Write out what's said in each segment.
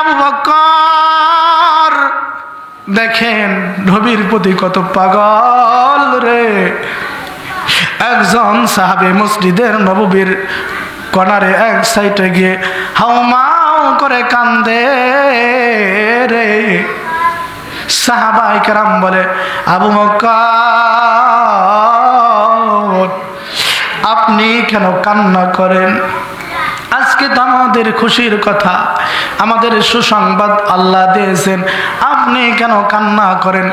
আবু বকর দেখেন নবীর প্রতি কত পাগল রে। একজন সাহাবে মসজিদের নববীর কনারে এক সাইডে গিয়ে হাউমাউ করে কান্দে রে। সাহাবাই কেরাম বলে, আবু মক্কর আপনি কেন কান্না করেন? আজকে তো আমাদের খুশির কথা। আমাদের সুসংবাদ আল্লাহ দিয়েছেন। আপনি কেন কান্না করেন?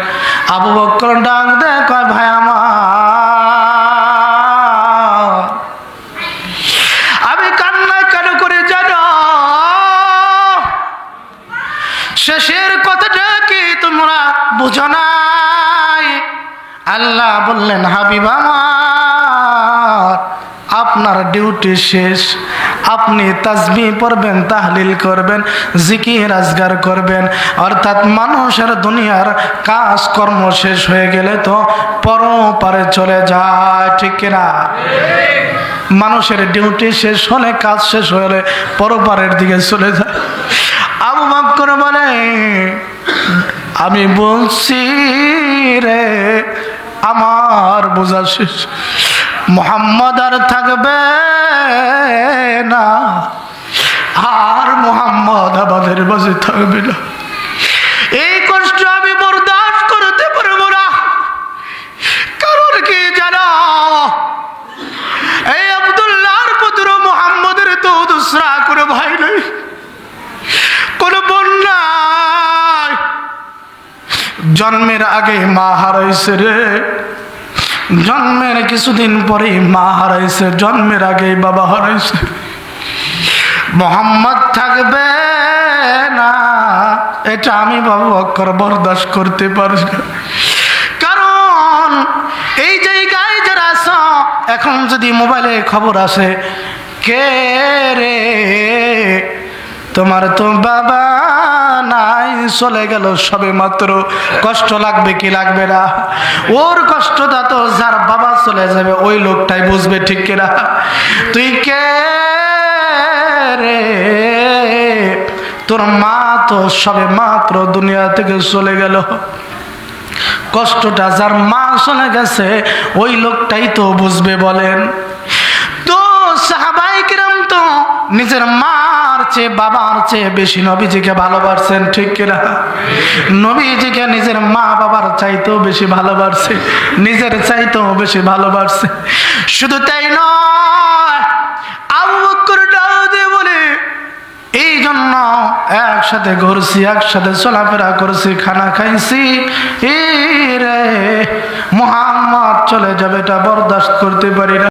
আবু বক্কর ডাক কয়, ভাই আমার, আমি কান্না কেন করে শেষের কথাটা কি তোমরা বুঝো নাই? আল্লাহ বললেন, হাবিব আমার, আপনার ডিউটি শেষ। আপনি তাজবি পড়বেন, তাহলিল করবেন, জিকির আজগার করবেন। অর্থাৎ মানুষের দুনিয়ার কাজ কর্ম শেষ হয়ে গেলে তো পরপারে চলে যায়, ঠিক কিনা? মানুষের ডিউটি শেষ হলে, কাজ শেষ হলে পরপারের দিকে চলে যায়। আবু করে বলে, আমি বলছি রে, আমার বোঝা শেষ। মোহাম্মদ আর থাকবে না। আর মোহাম্মদ আমাদের বাজে থাকবে না। এই কষ্ট আমি বরদাস্ত করতে পারব না। কারণ কি জানো? এই আবদুল্লাহর পুত্র মোহাম্মদের তো দুসরা করে ভাই নেই। কোন বন্যায় জন্মের আগে মা হারাইছে রে। জন্মের কিছুদিন পরে মা হারাইছে, জন্মের আগে বাবা হারাইছে। মোহাম্মদ থাকবে না, এটা আমি বাবু অক্ষর বরদাস্ত করতে পারি কারণ এই জায়গায় যারা আস এখন যদি মোবাইলে খবর আসে, কে রে? তোমার তো বাবা চলে গেল সবে মাত্র। কষ্ট লাগবে কি লাগবে না? ওর কষ্টটা তো যার বাবা চলে যাবে, ওই লোকটাই বুঝবে ঠিক কিনা? তুই কে রে? তোর মা তো সবে মাত্র দুনিয়া থেকে চলে গেল। কষ্টটা যার মা চলে গেছে, ওই লোকটাই তো বুঝবে বলেন। তো সাহাবাই কিরম তো নিজের মার চেয়ে বাবার চেয়ে বেশি নবীজিকে ভালোবাসছেন, ঠিক কিনা? নবীজিকে নিজের মা বাবার চাইতেও বেশি ভালোবাসছে, নিজের চাইতেও বেশি ভালোবাসছে। শুধু তাই নয় বলে, এই জন্য একসাথে ঘুরছি, একসাথে চলাফেরা করছি, খানা খাইছি। এই রে, মোহাম্মদ চলে যাবে এটা বরদাস্ত করতে পারি না।